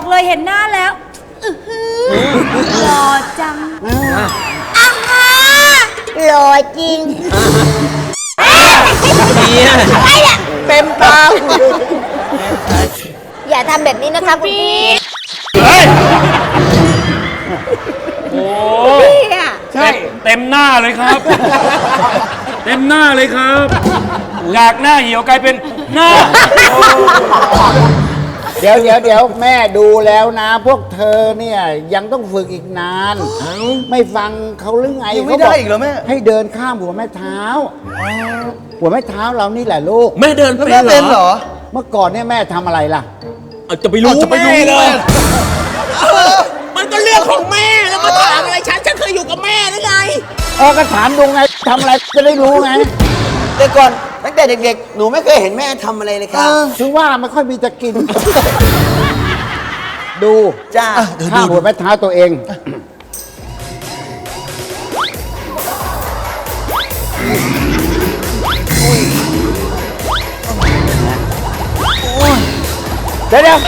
บอกเลยเห็นหน้าแล้วอื้อหือหล่อจังอาฮาหล่อจริงเต็มตาอย่าทำแบบนี้นะคะคุณพี่โอ้พี่อะใช่เต็มหน้าเลยครับ เต็มหน้าเลยครับ จากหน้าเหี่ยวกลายเป็นหน้า เดี๋ยวเดี๋ยวเดี๋ยวแม่ดูแล้วนะ พวกเธอเนี่ยยังต้องฝึกอีกนาน ไม่ฟังเขาหรือไงยังไม่ขาบได้อีกเหรอแม่ ให้เดินข้ามหัวแม่เท้า หัวแม่เท้าเรานี่แหละลูก แม่เดินแล้วเป็แม่นเป็นเหเหรรออ เมื่อก่อนเนี่ยแม่ทำอะไรล่ะ เอาจะไปรู้เอาจะไปรู้แม่เลยแม่มันก็เรื่องของแม่แล้วมาถามอะไรฉันฉันเคยอยู่กับแม่หรือไง เออก็ถามดูไงทำอะไรจะได้รู้ไงแต่ก่อนตั้ง แต่เด็กๆ หนูไม่เคยเห็นแม่ทำอะไรเลยค่ะถึงว่าไม่ค่อยมีจะกิน ดูจ้าข้ามหัวแม่เท้าตัวเอง เดี๋ยวเดี๋ยว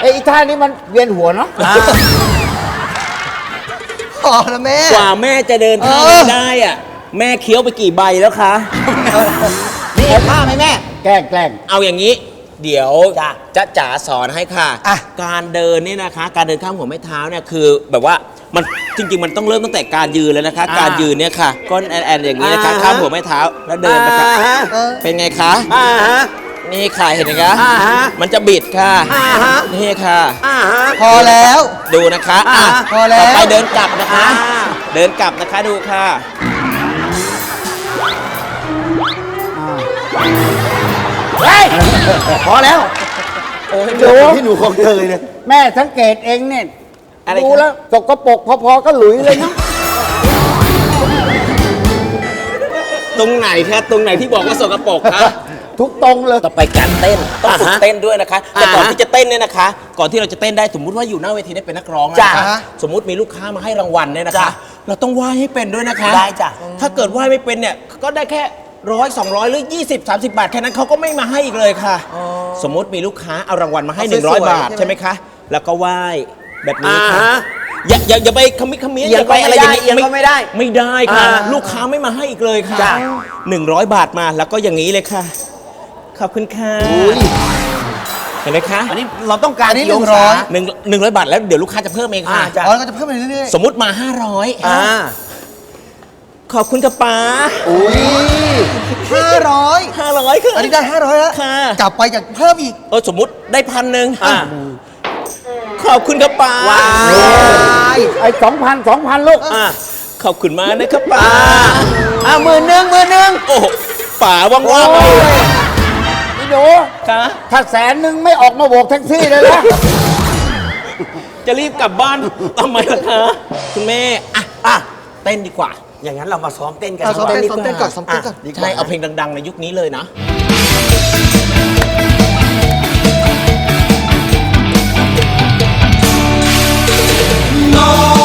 ไอ้อีท่านี้มันเวียนหัวเนาะ พอแล้วแม่ กว่าแม่จะเดินทางเออ ได้อะ แม่เคี้ยวไปกี่ใบแล้วคะ นี่ผ้าไหมแม่ แกล้งแกล้ง เอาอย่างนี้ เดี๋ยวจะจ๋าสอนให้ค่ะ อะ การเดินเนี่ยนะคะ การเดินข้ามหัวแม่เท้าเนี่ยคือแบบว่ามันจริง ๆ มันต้องเริ่มตั้งแต่การยืนแล้วนะคะการยืนเนี่ยค่ะก้นแอนๆอย่างนี้นะคะข้ามหัวแม่เท้าแล้วเดินนะคะเป็นไงคะนี่ค่ะเห็นไหมคะมันจะบิดค่ะนี่ค่ะพอแล้ว ดูนะคะอะพอแล้ว ต่อไปเดินกลับนะคะเดินกลับนะคะดูค่ะ พอแล้วโอ้ยดูที่หนูของเธอเนี่ยแม่สังเกตเองเนี่ยอะไรดูคะแล้วสกปรกพอๆก็หลุยเลยเนาะตรงไหนคะตรงไหนที่บอกว่าสกปรกคะทุกตรงเลย ต่อไปการเต้นต้องฝึกเต้นด้วยนะคะ แต่ก่อนที่จะเต้นเนี่ยนะคะ ก่อนที่เราจะเต้นได้สมมุติว่าอยู่หน้าเวทีได้เป็นนักร้องนะจ้ะคะสมมุติมีลูกค้ามาให้รางวัลเนี่ยนะคะ เราต้องไหว้ให้เป็นด้วยนะคะได้จ้ะ ถ้าเกิดไหว้ไม่เป็นเนี่ยก็ได้แค่ ร้อยสองร้อยหรือ 20 30 บาท แค่นั้นเขาก็ไม่มาให้อีกเลยค่ะ สมมุติมีลูกค้าเอารางวัลมาให้ เอาสวยๆ100 บาทใช่ไหม ใช่ไหมคะ แล้วก็ไหว้แบบนี้ค่ะอ่าฮะอย่าอย่าอย่าไปคำมิคำเมียเอียงอย่าไปอะไรอย่างนี้ก็ไม่ได้เอียงก็ไม่ได้ไม่ได้ค่ะ อ่าลูกค้าไม่มาให้อีกเลยค่ะจ้ะ หนึ่งร้อยบาทมาแล้วก็อย่างนี้เลยค่ะ ขอบคุณค่ะเห็นไหมคะอันนี้เราต้องการกี่หนึ่องร้ศาอยหนึ่งหนึ่งร้อยบาทแล้วเดี๋ยวลูกค้าจะเพิ่มเองค่ะอ๋อแล้วก็จะเพิ่มไปเรื่อยสมมุติมา 500อ่า ขอบคุณค่ะป้าๆอุ้ยห้าร้อย500ค่ะอันนี้ได้ห้าร้อยแล้วค่ะกลับไปจะเพิ่มอีก เออสมมุติได้พันหนึ่งขอบคุณค่ะป้า ไอ้สองพันสองพันลูก อะขอบคุณมากนะครับป้าอ่าหมื่นหนึ่งหมื่นหนึ่งโอ้โหป๋าว่างๆโอ้เลยยนี่หนูค่ะถ้าแสนหนึ่งไม่ออกมาโบกแท็กซี่เลยนะ จะรีบกลับบ้านทำไมล่ะคะคุณแม่อะอะเต้นดีกว่า อย่างนั้นเรามาซ้อมเต้นกันเอาซ้อมเต้นซ้อมเต้นก่อนซ้อมเต้นก่อนใช่เอาเพลงดัง ๆ ในยุคนี้เลยนะ น้อง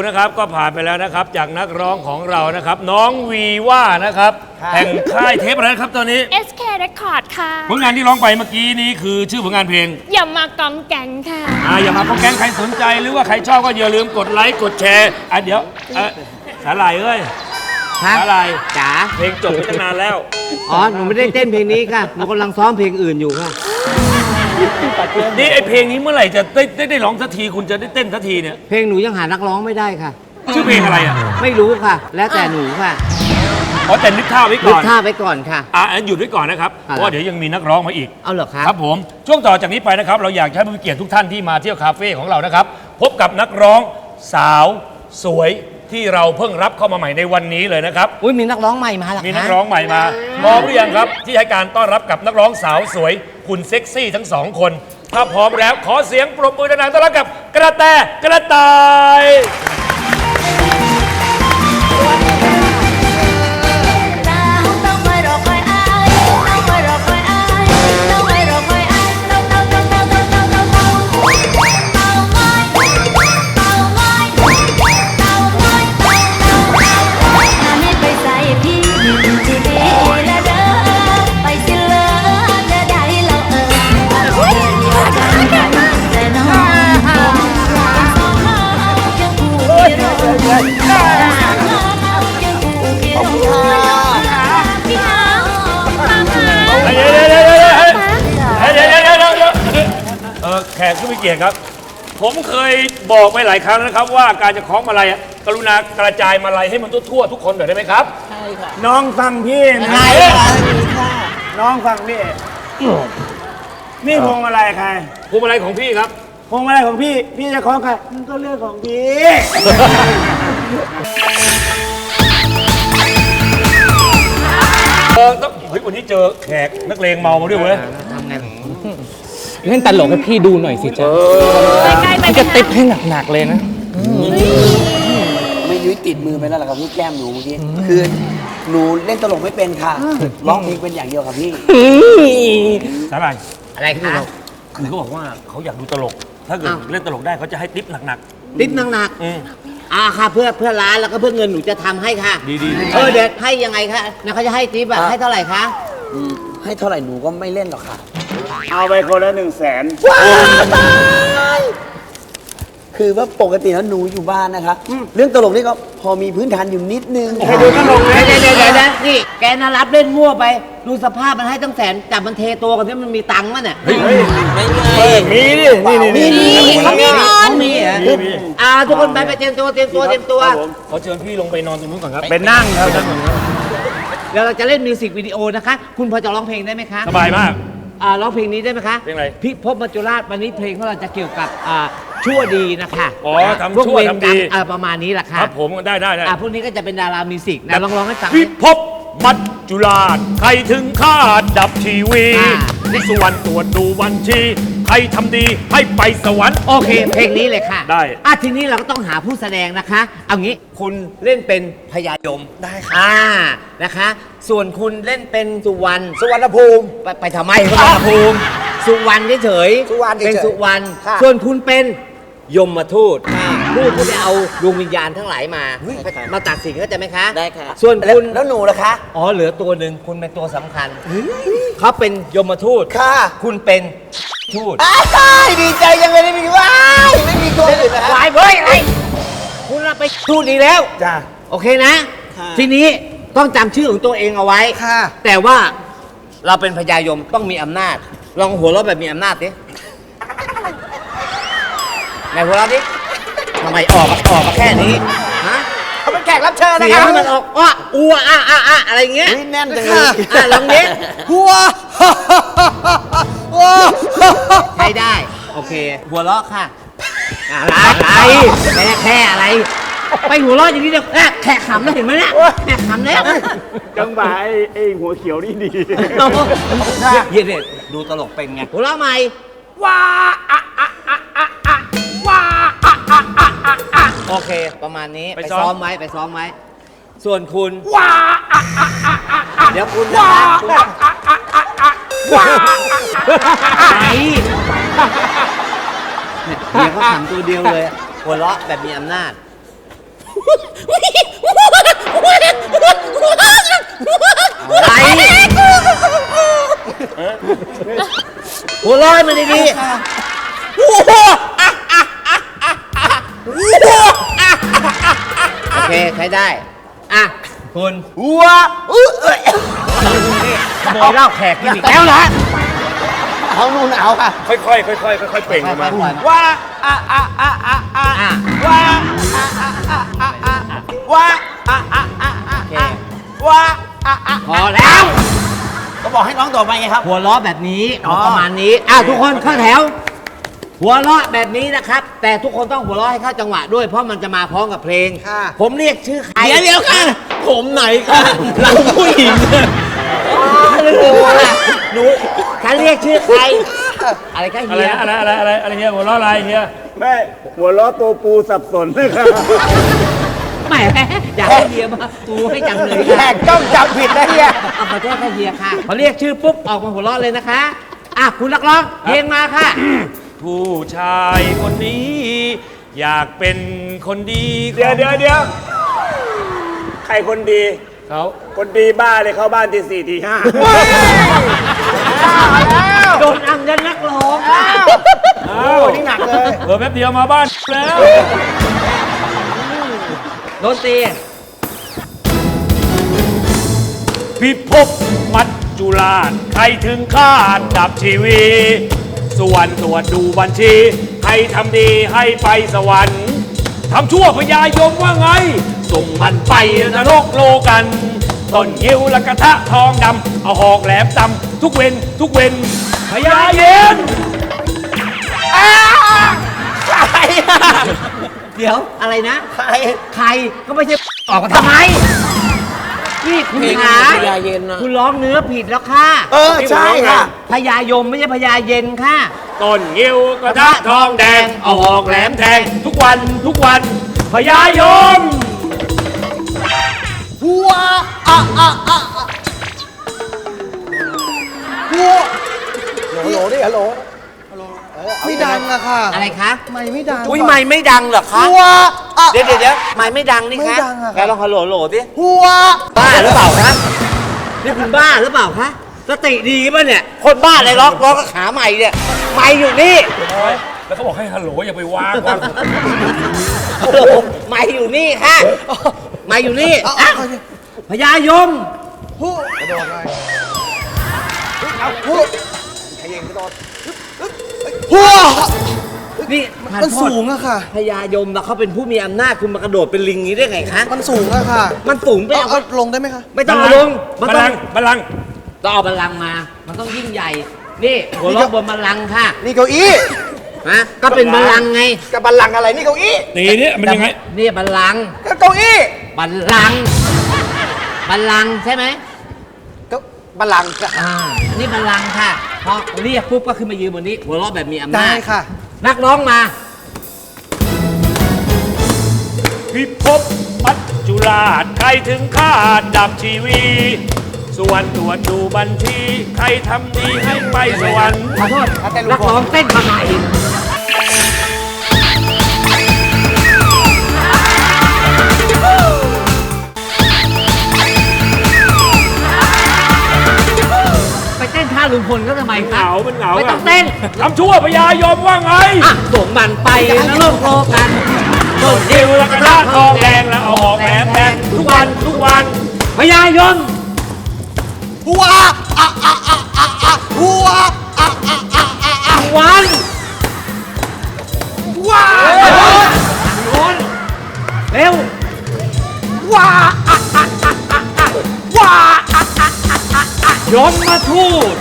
คุณนะครับก็ผ่านไปแล้วนะครับ จากนักร้องของเรานะครับ น้องวีว่านะครับแห่งค่ายเทปอะไรนะครับตอนนี้ SK Record ค่ะผลงานที่ร้องไปเมื่อกี้นี้คือชื่อผลงานเพลง อย่ามากองแกงค่ะอ่าอย่ามาโปรแกรมใครสนใจหรือว่าใครชอบก็อย่าลืมกดไลค์กดแชร์อะเดี๋ยวเอ่อสาหร่ายเอ้ยฮะสาหร่ายจ๋าเพลงจบไปตั้งนานแล้ว อ๋อหนูไม่ได้เต้นเพลงนี้ค่ะหนูกำลังซ้อมเพลงอื่นอยู่ค่ะ นี่ไอเพลงนี้เมื่อไหร่จะได้ได้ได้ร้องสักทีคุณจะได้เต้นสักทีเนี่ย เพลงหนูยังหานักร้องไม่ได้ค่ะ ชื่อเพลงอะไรอะไม่รู้ค่ะ แล้วแต่หนูค่ะอ๋อแต่นึกท่าไว้นึก่กอนท่าไปก่อนค่ะ อะหยุดไว้ก่อนนะครับเพราะว่าเดี๋ยวยังมีนักร้องมาอีก เอาเหรอครับครับผมช่วงต่อจากนี้ไปนะครับ เราอยากจะให้ผู้เกียรติทุกท่านที่มาเที่ยวคาเฟ่ของเรานะครับ พบกับนักร้องสาวสวยที่เราเพิ่งรับเข้ามาใหม่ในวันนี้เลยนะครับ อุ้ยมีนักร้องใหม่มาเหรอคะมีนักร้องใหม่มาพร้อมหรือยังครับ ที่ให้การต้อนรับกับนักร้องสาวสวย คุณเซ็กซี่ทั้งสองคน ถ้าพร้อมแล้วขอเสียงปรบมือดังๆต้อนรับกับกระแตกระต่าย แขกผู้มีเกียรติครับ ผมเคยบอกไปหลายครั้งนะครับ ว่าการจะคล้องมาลัยอะกรุณากระจายมาลัยให้มันทั่วๆทุกคนหน่อยได้ไหมครับน้องฟังพี่นะไงน้องฟังพี่ นี่พวงมาลัยใคร พวงมาลัยของพี่ครับ พวงมาลัยของพี่ พี่จะคล้องใครมันก็เรื่องของพี่ เออต้องเฮ้ยวันนี้เจอแขกนักเลงเมามาด้วยเว้ยทำไง เล่นตลกให้พี่ดูหน่อยสิจ๊ะใกล้ๆไปพี่กัจะนตินะปให้หนักๆเลยนะ ไม่ยุ้ยติดมือไปแล้วเหรอครับพี่แก้มหนูเมื่อกี้คือหนูเล่นตลกไม่เป็นค่ะร้องเพลงเป็นอย่างเดียวครับพี่ สาหร่ายอะไรคะคือเขาบอกว่าเขาอยากดูตลก ถ้าเกิดอ้าวเล่นตลกได้เขาจะให้ทิปหนักติ๊บหนักๆอืมๆอ่าค่ะเพื่อเพื่อร้านแล้วก็เพื่อเงินหนูจะทำให้ค่ะ ดีๆเออเดี๋ยวให้ยังไงคะนะเขาจะให้ติ๊บอะอะ ให้เท่าไหร่คะอืมให้เท่าไหร่หนูก็ไม่เล่นหรอกค่ะ เอาไปคนละหนึ่งแสนคือว่าปกติแล้วหนูอยู่บ้านนะคะเรื่องตลกนี่ก็พอมีพื้นฐานอยู่นิดนึงให้ดูตลกไหมเดี๋ยวเดี๋ยวเดี๋ยวนะนี่แกน่ารับเล่นมั่วไป ดูสภาพมันให้ตั้งแสนจับมันเทตัวกันที่มันมีตังค์มั้ยเนี่ยไม่ไงมีดินี่นี่นี่มีเขามีเขามีเหรอมีมีอ่าทุกคนไปไปเตรียมตัวเตรียมตัวเตรียมตัวขอเชิญพี่ลงไปนอนตรงนู้นก่อนครับเป็นนั่งครับเดี๋ยวเราจะเล่นมิวสิกวิดีโอนะคะ คุณพอจะร้องเพลงได้ไหมคะสบายมาก อ่าร้องเพลงนี้ได้ไหมคะเพลงอะไรพิภพมัจจุราชวันนี้เพลงของเราจะเกี่ยวกับอ่าชั่วดีนะคะอ๋อทำพกชั่วเรทำดี กรรมอ่าประมาณนี้แหละคค่ะรับผมได้ได้ได้อ่าพวกนี้ก็จะเป็นดารามิวสิกนะลองร้องให้ฟัง พิดิภพมัจจุราชใครถึงคาดดับทีวีอ่า นิสวรรณตรวจดูวันชีใครทำดีให้ไปสวรรค์ โอเค เพลงนี้เลยค่ะได้ อะทีนี้เราก็ต้องหาผู้แสดงนะคะ เอางี้คุณเล่นเป็นพญายมได้ค่ะอ่านะคะ ส่วนคุณเล่นเป็นสุวรรณสุวรรณภูมิ ไปไปทำไมสุวรรณภูมิ สุวรรณเฉยๆสุวรรณเฉยๆเป็นสุวรรณค่ะ ส่วนคุณเป็นยมมาทูตทูตที่จะเอาดวงวิญญาณทั้งหลายมามาตัดสินเข้าใจไหมคะได้ค่ะส่วนแล้วคุณแล้วหนูล่ะคะ อ๋อเหลือตัวหนึ่งคุณเป็นตัวสำคัญเขาเป็นยมทูต ค่ะ คุณเป็น ทูตอ้ายดีใจยังเลยไม่มีว้ายไม่มีตัวอื่นนะวายเว้ยไอ้คุณน่ะไปทูตดีแล้ว จ้าโอเคนะ ค่ะทีนี้ต้องจำชื่อของตัวเองเอาไว้ค่ะ แต่ว่าเราเป็นพญายมต้องมีอำนาจ ลองหัวเราะแบบมีอำนาจดิไหนหัวเราะดิทำไมออกมาออกมาแค่นี้ฮะเขาเป็นแขกรับเชิญนะเสียคะงให้มันออกอ้ออัวอะอะอะอะไรเงี้ยอุ๊ยแน่นจังเลย อะลองดิหัวใเค หัวเราะค่ะ อะไรอะไรแค่แค่อะไร ไปหัวเราะอย่างนี้เดียวแค่แขกขำแล้วเห็นไหมเนี่ยแขกขำแล้วจังหวะไอ้ไอ้หัวเขียวนี่ดีเย็นเด็ดดูตลกเป็นไงหัวเราะใหม่ว้าอะอะอะอะอะว้าอะอะอะอะอะโอเค ประมาณนี้ไปไปซ้อมซ้อมไว้ไปซ้อมไว้ส่วนคุณว้าอะอะอะอะอะเดี๋ยวคุณนะครับ ว้าอะอะอะอะว้าไเมียเขาขำตัวเดียวเลยหัวเราะแบบมีอำนาจ อะไรหัวเร้อยมันดีๆโอเค ใช้ได้ อะ คุณหัวอื้อ ขโมยเหล้าแขกกินอีกแล้วเหรอเอานู่นเอาค่ะ ค่อยๆค่อยๆค่อยๆเปล่งออกมาว่าอะอะอะอะอะอะว่าอะอะอะอะอะว่าอะอะอะอะโอเคอะว่าอะอะพอแล้ว ก็บอกให้น้องต่อไปไงครับ หัวเราะแบบนี้อ๋อประมาณนี้อะทุกคนเข้าแถว หัวเราะแบบนี้นะครับ แต่ทุกคนต้องหัวเราะให้เข้าจังหวะด้วยเพราะมันจะมาพร้อมกับเพลง ผมเรียกชื่อใครเดี๋ยวเดี๋ยวค่ะผมไหนค่ะเราผู้หญิง หนูอะหนูฉันเรียกชื่อใคร อะไรก็อะไรเฮียนะอะไรอะไรอะไรอะไรเฮียหัวเราะอะไรเฮียแม่หัวล้อตัวปูสับสนเลยครับแหมอยากให้เฮียมาตูให้จังเลยแขค่ะกจ้องจับผิดนะเฮียเอาขอโทษค่ะเฮียค่ะพอเรียกชื่อปุ๊บออกมาหัวเราะเลยนะคะอะคุณนักร้องเพลงมาค่ะ ผู้ชายคนนี้ อยากเป็นคนดีเดี๋ยวเดี๋ยวเดี๋ยวใครคนดี เขาคนดีบ้าเลยเข้าบ้านทีสี่ทีห้าโดนอังยันนักร้องอะโอ้นี่หนักเลย เออแป๊บเดียวมาบ้านแล้วโดนตีพิภพมัจจุราชใครถึงคาดดับชีวีส่วนตรวจดูบัญชี ให้ทำดีให้ไปสวรรค์ทำชั่วพญายมว่าไง ส่งมันไปนรกโลกันต้นยิวและกระทะทองดำเอาหอกแหลมตำทุกเวนทุกเวนพญาเย็นเดี๋ยวอะไรนะ ใครใครก็ไม่ใช่ออกมาทำไมนี่คุณเพลงขาพญาเย็นนะคุณร้องเนื้อผิดแล้วค่ะเออใช่ค่ะพญายมไม่ใช่พญาเย็นค่ะต้นยิวกระทะทองแดงเอาหอกแหลมแทงทุกวันทุกวันพญายม หัวอะอะอะอะหัวฮัลโหลดิฮัลโหลไม่ดังอะค่ะอะไรคะไม่ไม่ดังอุ้ยไม่ไม่ดังเหรอคะหัวอะเดี๋ยวเดี๋ยวเดี๋ยวไม่ไม่ดังนี่คะไม่ดังอะค่ะแกลองฮัลโหลโหลดิหัวบ้าหรือเปล่าคะนี่คุณบ้าหรือเปล่าคะสติดีป่ะเนี่ย คนบ้าอะไรร้องร้องกับขาใหม่เนี่ยไม่อยู่นี่แล้วเขาบอกให้ฮัลโหลอย่าไปว้างว่างโอ้โหไม่อยู่นี่ค่ะ ไม่อยู่นี่อะพญายมหัวกระโดดเลยเอาหัวขยิงกระโดดหัวนี่มันสูงอะค่ะพญายมนะเขาเป็นผู้มีอำนาจคุณมากระโดดเป็นลิงนี้ได้ไงคะมันสูงอะค่ะ มันสูงไปเอาเอาเอาลงได้ไหมคะไม่ต้องเอาลงมันบัลต้อลังงก์บัลลังก์ต้องเอาบัลลังก์มา มันต้องยิ่งใหญ่ นี่หัวเราะบนบัลลังก์ค่ะ นี่เก้าอี้ ฮะก็เป็นบัลลังก์ไงกับบัลลังก์อะไรนี่เก้าอี้ตีเนี่ยมันยังไง นี่บัลลังก์ก็เก้าอี้บัลลังก์บัลลังก์ใช่ไหมก็บัลลังก์ค่ะอ่านี่บัลลังก์ค่ะพอเรียกปุ๊บก็ขึ้นมายืนบนนี้หัวเราะแบบมีอำนาได้จค่ะ นักร้องมาพิภพมัจจุราชใครถึงคาดดับชีวีส่วนตรวจดูบัญชี ใครทำดีให้ไปสวรรค์ขอโทษเอาแต่ลูก นักร้องเต้นมาใหม่ ลุงพลก็ทำไมมันเหคะงามันเหงาไม่ต้องเต้นทำชั่วพญายมว่าไงอะส่งมันไปนรกโลกันต้นดิวและกระทะทองแดงแล้วเอาหอกแหลมแทงทุกวันทุกวันพญายมหัวอะอะอะอะอะหัวอะอะอะอะอะวันว้าโอนเร็วว้าอะอะอะอะอะว้าอะอะอะอะอะยมมาทูต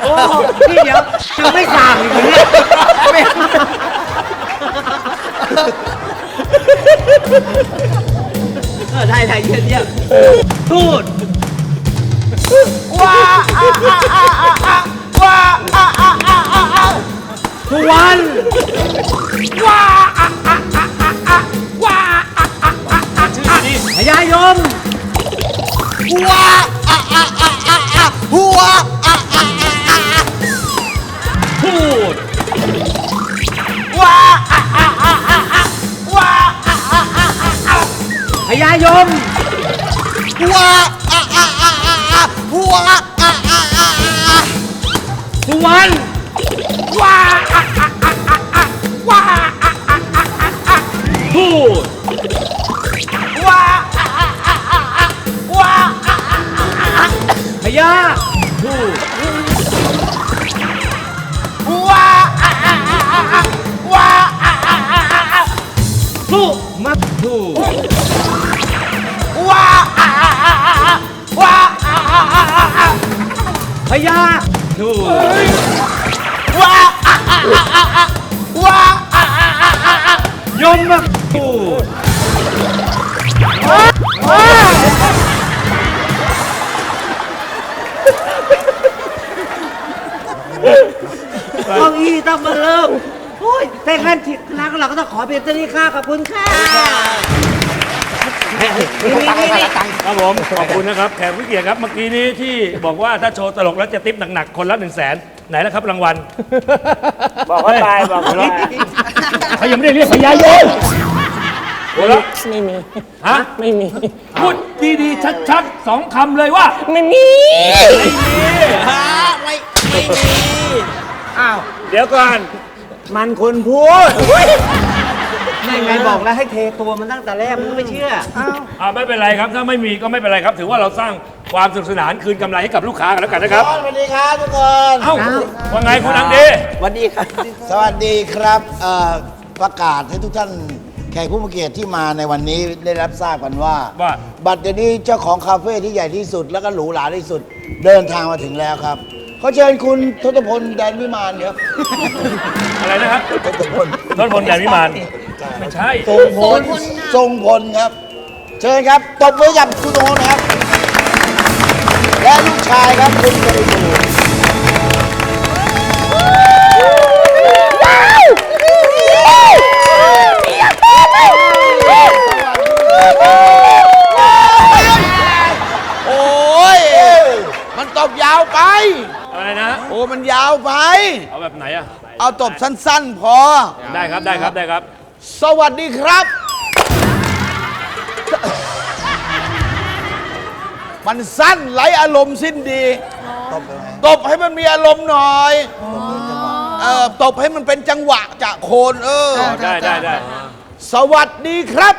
โอ้พี่เดี๋ยวถึไม่สางอีกเนี่ยไเด้ได้เยี่ยมเยี่ยมพูดว้าว้าว้าอะอว้าวันว้าว้าว้าว้าอะอะอว้า ดว้าอะอะอว้าออะพญายมว้าอะอะอว้าอะอะอะอะสุวรรณว้าอว้าอพูดว้าอะอะอว้าออะพญาพูด อะว้าอะอะอะอะอะสุมัตถุว้าอะอะอะอะอะว้าอะอะอะอะอะพยาทูว้าอะอะอะอะ ขั้นที่ร้านเราก็ต้องขอเพียงเท่านี้ค่ะขอบคุณค่ะนี่นี่นี่ครับผม ขอบคุณนะครับแขกผู้เกียรติครับเมื่อกี้นี้ที่บอกว่าถ้าโชว์ตลกแล้วจะติปหนักๆ คนละหนึ่งแสนไหนแล้วครับรางวัล บอกเขาตายบอกเขาตายเขายังไม่ได้เรียกพญายมหัวเราะไม่มี ฮะไม่มี พูดดีๆ ชัดๆสองคำเลยว่า ไม่มี ไม่มี อ้าว เดี๋ยวก่อน มันคนพูดไม่ไงบอกแล้วให้เทตัวมันตั้งแต่แรกมันก็ไม่เชื่อ อ่าไม่เป็นไรครับถ้าไม่มีก็ไม่เป็นไรครับ ถือว่าเราสร้างความสนุกสนานคืนกำไรให้กับลูกค้ากันแล้วกันนะครับ สวัสดีครับทุกคน เอ้าว่าไงคุณอังดีสวัสดีครับ สวัสดีครับเอ่อประกาศให้ทุกท่านแขกผู้มีเกียรติที่มาในวันนี้ได้รับทราบกันว่าว่า บัตรเดี๋ยวนี้เจ้าของคาเฟ่ที่ใหญ่ที่สุด แล้วก็หรูหราที่สุด เดินทางมาถึงแล้วครับ เขาเชิญคุณทศพลแดนวิมานครับอะไรนะครับทศพลรถพลแดนวิมานไม่ใช่ทรงพลทรงพลครับ เชิญครับตบมือกับคุณโอนะครับ และลูกชายครับคุณบริบู มันยาวไป เอาแบบไหนอะเอาตบสั้นๆ พอ ได้ครับได้ครับได้ครับ สวัสดีครับ มันสั้นไหลอารมณ์สิ้นดี ตบเลยไหมตบให้มันมีอารมณ์หน่อยเออตบให้มันเป็นจังหวะจะโคนเอออ๋อได้ได้ได้สวัสดีครับ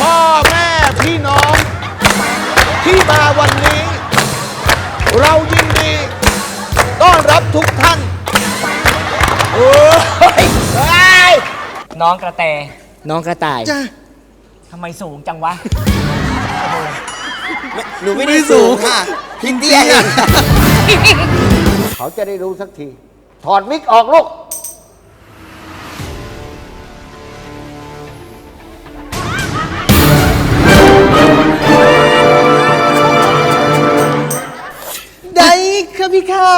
พ่อแม่พี่น้อง ที่มาวันนี้ เรายินดี ต้อนรับทุกท่าน โอ้ยเฮ้ยน้องกระแตน้องกระต่ายทำไมสูงจังวะ หนูไม่ได้สูงค่ะพี่เตี้ยเขาจะได้รู้สักที ถอดวิกออกลูก พี่ขา